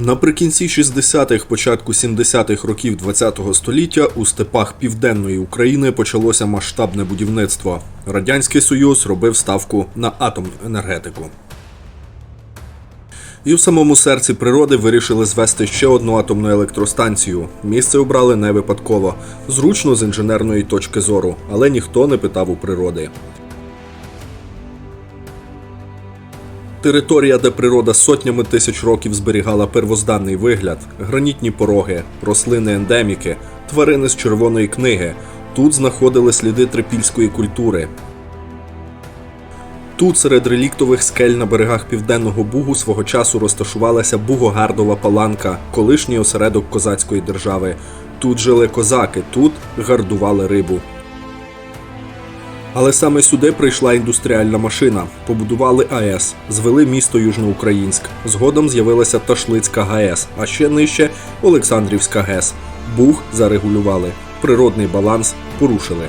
Наприкінці 60-х, початку 70-х років ХХ століття у степах південної України почалося масштабне будівництво. Радянський Союз робив ставку на атомну енергетику. І в самому серці природи вирішили звести ще одну атомну електростанцію. Місце обрали не випадково, зручно з інженерної точки зору, але ніхто не питав у природи. Територія, де природа сотнями тисяч років зберігала первозданний вигляд, гранітні пороги, рослини ендеміки, тварини з червоної книги. Тут знаходили сліди трипільської культури. Тут серед реліктових скель на берегах південного Бугу свого часу розташувалася Бугогардова паланка, колишній осередок козацької держави. Тут жили козаки, тут гардували рибу. Але саме сюди прийшла індустріальна машина. Побудували АЕС, звели місто Южноукраїнськ. Згодом з'явилася Ташлицька ГАЕС, а ще нижче Олександрівська ГЕС. Буг зарегулювали, природний баланс порушили.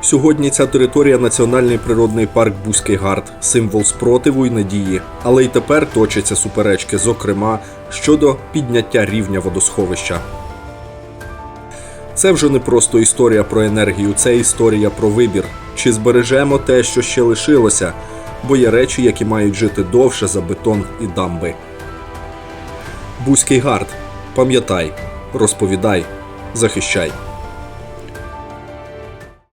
Сьогодні ця територія національний природний парк Бузький Гард, символ спротиву і надії. Але й тепер точаться суперечки, зокрема щодо підняття рівня водосховища. Це вже не просто історія про енергію, це історія про вибір. Чи збережемо те, що ще лишилося, бо є речі, які мають жити довше за бетон і дамби. Бузький гард. Пам'ятай, розповідай, захищай.